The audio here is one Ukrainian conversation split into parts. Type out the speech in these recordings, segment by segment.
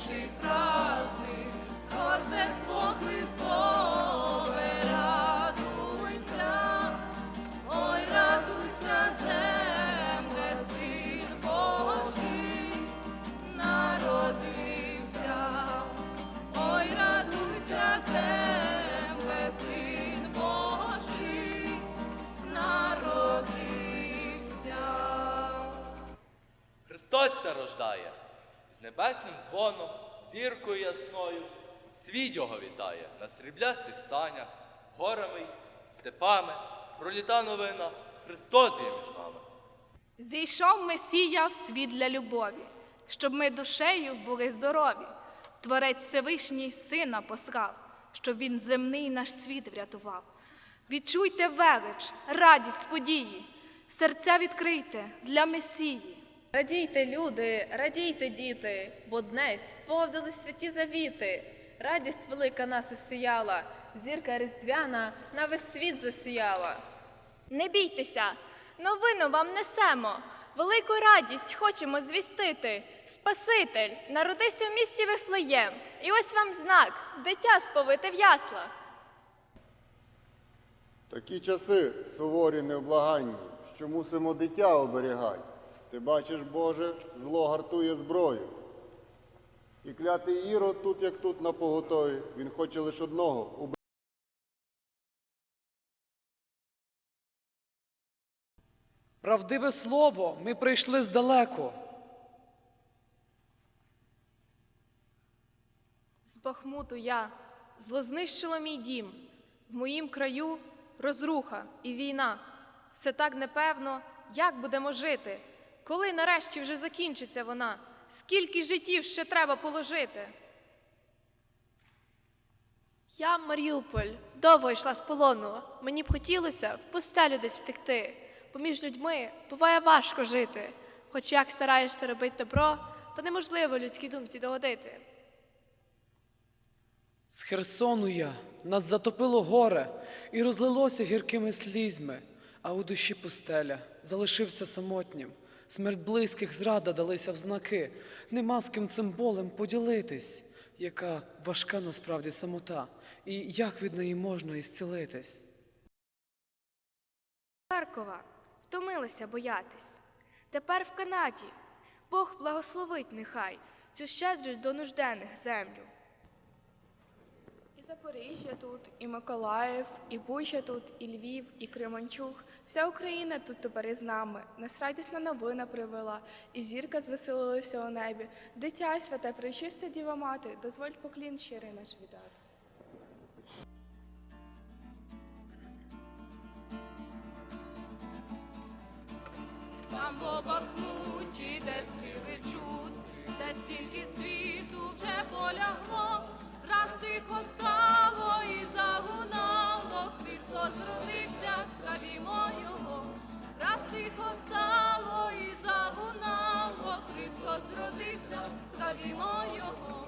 хороший праздник, Рождество Христове, радуйся, ой, радуйся, земле, син Божий, народився, ой, радуйся, земле, син Божий, народився. Христос рождає небесним дзвоном, зіркою ясною, світ його вітає на сріблястих санях, горами степами, проліта новина, Христос є між нами. Зійшов Месія в світ для любові, щоб ми душею були здорові. Творець Всевишній Сина послав, щоб він земний наш світ врятував. Відчуйте велич, радість події, серця відкрийте для Месії. Радійте, люди, радійте, діти, бо днес сповнились святі завіти. Радість велика нас осіяла, зірка різдвяна на весь світ засіяла. Не бійтеся, новину вам несемо. Велику радість хочемо звістити. Спаситель народився в місті Вифлеєм. І ось вам знак дитя сповите в яслах. Такі часи суворі невблаганні, що мусимо дитя оберігати. Ти бачиш, Боже, зло гартує зброю. І клятий Ірод тут, як тут, на поготові. Він хоче лише одного убити. Правдиве слово, ми прийшли здалеку. З Бахмуту я злознищила мій дім, в моїм краю розруха і війна. Все так непевно, як будемо жити, коли нарешті вже закінчиться вона, скільки життів ще треба положити. Я Маріуполь, довго йшла з полону. Мені б хотілося в пустелю десь втекти. Поміж людьми буває важко жити. Хоч як стараєшся робити добро, то неможливо людській думці догодити. З Херсону я, нас затопило горе і розлилося гіркими слізьми, а у душі пустеля залишився самотнім. Смерть близьких зрада далися в знаки. Нема з ким цим болем поділитись, яка важка насправді самота, і як від неї можна ісцілитись. Харкова втомилася боятись. Тепер в Канаді Бог благословить нехай цю щедру до нужденних землю. Запоріжжя тут, і Миколаїв, і Буча тут, і Львів, і Кременчуг. Вся Україна тут тепер із нами. Нас радісна новина привела, і зірка звеселилася у небі. Дитя святе, пречиста діва мати, дозволь поклін щирий наш віддати. Там в Бахмуті, де стріли чуд, де стільки світу вже полягло, тихо стало і залунало, Христос родився, славімо Його, раз тихо стало і залунало, Христос родився, славімо Його.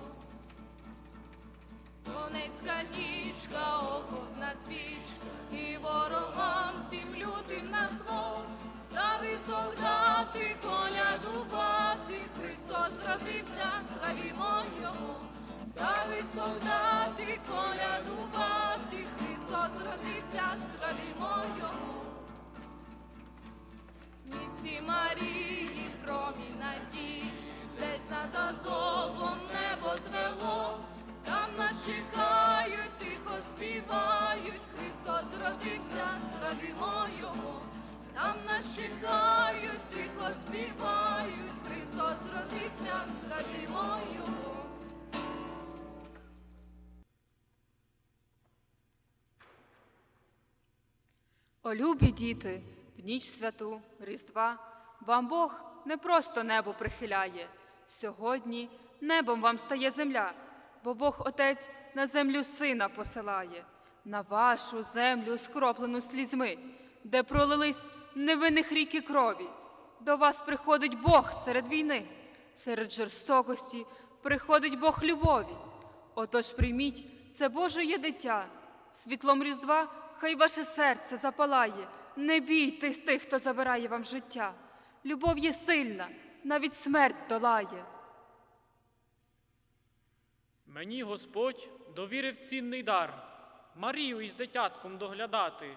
Донецька нічка, охотна свічка, і ворогам всім лютим на зло. Стали солдати колядувати, Христос родився, Його. Стали солдати колядувати, Христос родився, славімо Його. О, любі діти, в ніч святу Різдва вам Бог не просто небо прихиляє. Сьогодні небом вам стає земля, бо Бог Отець на землю сина посилає, на вашу землю, скроплену слізьми, де пролились невинних ріки крові. До вас приходить Бог серед війни, серед жорстокості приходить Бог любові. Отож прийміть це Боже є дитя, світлом Різдва хай ваше серце запалає, не бійтесь тих, хто забирає вам життя. Любов є сильна, навіть смерть долає. Мені Господь довірив цінний дар Марію із дитятком доглядати.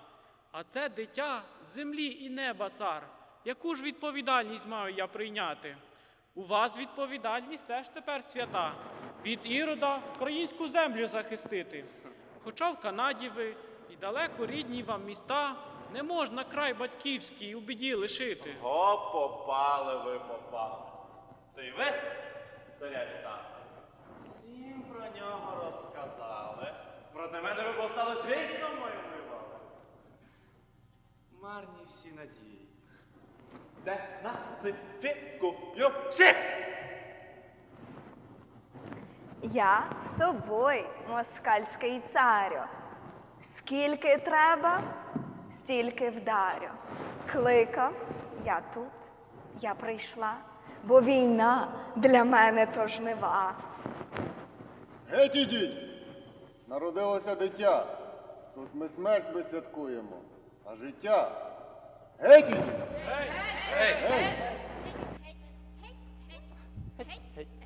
А це дитя землі і неба цар. Яку ж відповідальність маю я прийняти? У вас відповідальність теж тепер свята. Від Ірода українську землю захистити. Хоча в Канаді ви і далеко рідні вам міста, не можна край батьківський у біді лишити. О, попали ви попали. То й ви? Царя вітати. Всім про нього розказали. Проти мене ви повстали з військом моїм воювали. Марні всі надії. Де на цифікую всіх! Я з тобою, москальський царю. Скільки треба, стільки вдарю. Кликав я тут, я прийшла, бо війна для мене то жнива. Геть ідіть! Народилося дитя. Тут ми смерть ми святкуємо, а життя. Геть ідіть! Геть!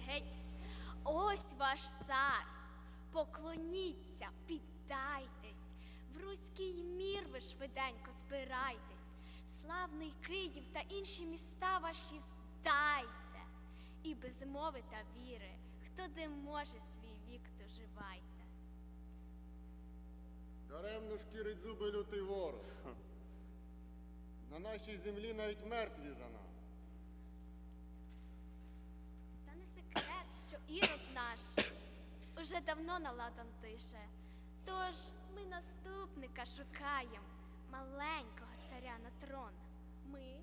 Геть, ось ваш цар. Поклоніться, піддайтесь, в руський мір ви швиденько збирайтесь, славний Київ та інші міста ваші здайте. І без мови та віри, хто де може свій вік доживайте. Даремно шкірить зуби лютий ворог. На нашій землі навіть мертві за нас. Та не секрет, що ірод наш уже давно на ладан тише. Тож ми наступника шукаєм, маленького царя на трон. Ми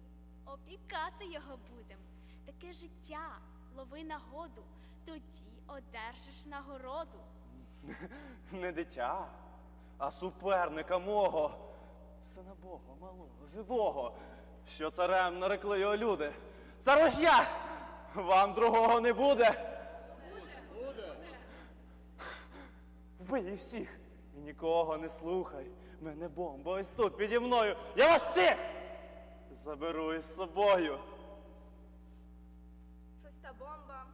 опікати його будем. Таке життя, лови нагоду, тоді одержиш нагороду. Не дитя, а суперника мого, сина Бога, малого, живого, що царем нарекли його люди. Цар ж я! Вам другого не буде. Буде! Вбий їх всіх нікого не слухай. Мене бомба ось тут піді мною. Я вас всіх заберу із собою. Щось та бомба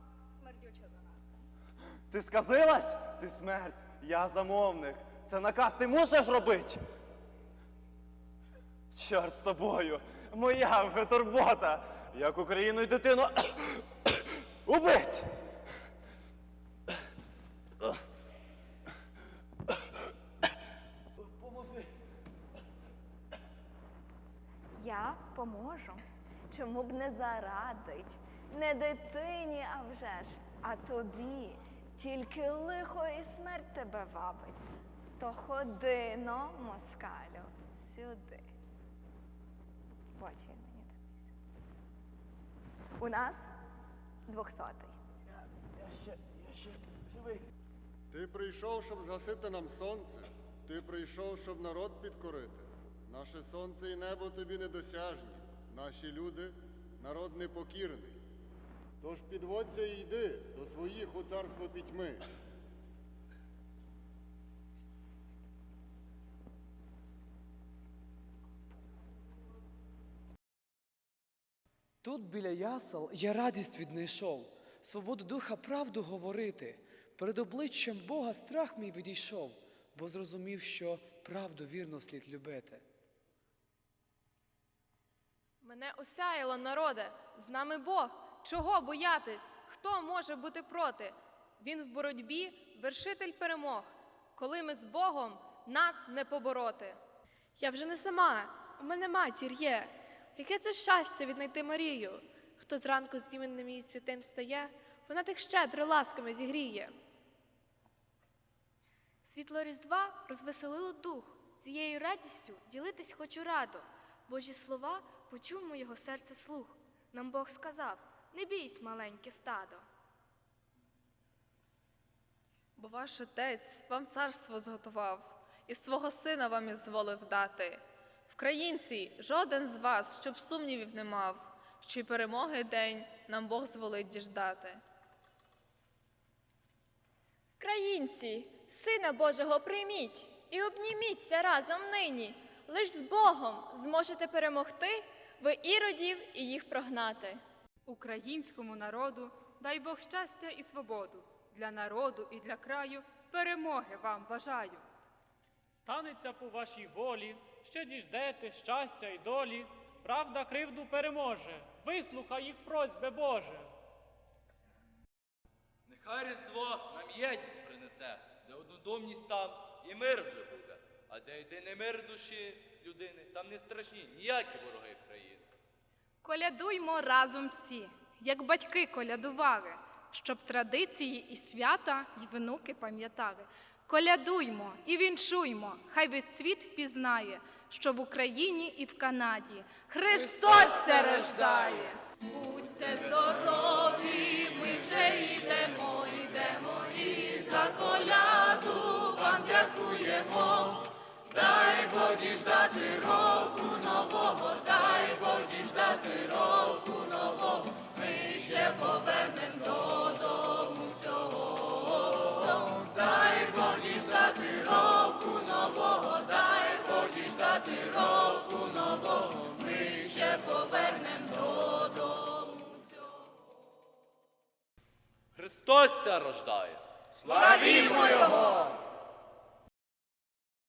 смердюча занадто. Ти сказилась? Ти смерть, я замовник. Це наказ ти мусиш робити. Чорт з тобою, моя вже турбота, як Україну й дитину убить. Я поможу. Чому б не зарадить? Не дитині, а вже ж, а тобі. Тільки лихо і смерть тебе вабить. То ходи, но, москалю, сюди. В мені дивись. У нас двохсотий. Я ще, я ще живий. Ти прийшов, щоб згасити нам сонце. Ти прийшов, щоб народ підкорити. Наше сонце і небо тобі недосяжні. Наші люди народ непокірний. Тож підводься і йди до своїх у царство пітьми. Тут біля ясел я радість віднайшов, свободу духа правду говорити. Перед обличчям Бога страх мій відійшов, бо зрозумів, що правду вірно слід любити. Мене осяяло, народе, з нами Бог. Чого боятись? Хто може бути проти? Він в боротьбі вершитель перемог. Коли ми з Богом, нас не побороти. Я вже не сама, у мене матір є. Яке це щастя віднайти Марію? Хто зранку з іменем її святим стає, вона тих щедро ласками зігріє. Світло Різдва розвеселило дух. Цією радістю ділитись хочу радо. Божі слова почув моєго серця слух. Нам Бог сказав: не бійсь, маленьке стадо. Бо ваш отець вам царство зготував, і свого сина вам ізволив дати. Вкраїнці, жоден з вас, щоб сумнівів не мав, що й перемоги день нам Бог зволить діждати. Українці, Сина Божого прийміть і обніміться разом нині. Лиш з Богом зможете перемогти ви іродів і їх прогнати. Українському народу дай Бог щастя і свободу. Для народу і для краю перемоги вам бажаю. Станеться по вашій волі, ще діждете щастя й долі. Правда кривду переможе. Вислухай їх просьби Боже. Нехай Різдво нам єдність принесе, де однодомність там і мир вже буде. А де йде не мир душі людини, там не страшні ніякі вороги країни. Колядуймо разом всі, як батьки колядували. щоб традиції і свята й внуки пам'ятали. Колядуймо і віншуймо, хай весь світ пізнає, що в Україні і в Канаді Христос се. Будьте здорові, ми вже йдемо, йдемо і за коляду вам дякуємо. Бог діждати року нового, дай Бог діждати року нового, ми ще повернем додому цього. Дай Бог діждати року нового, дай Бог діждати року нового, ми ще повернем додому цього. Христос рождає! Славімо Його!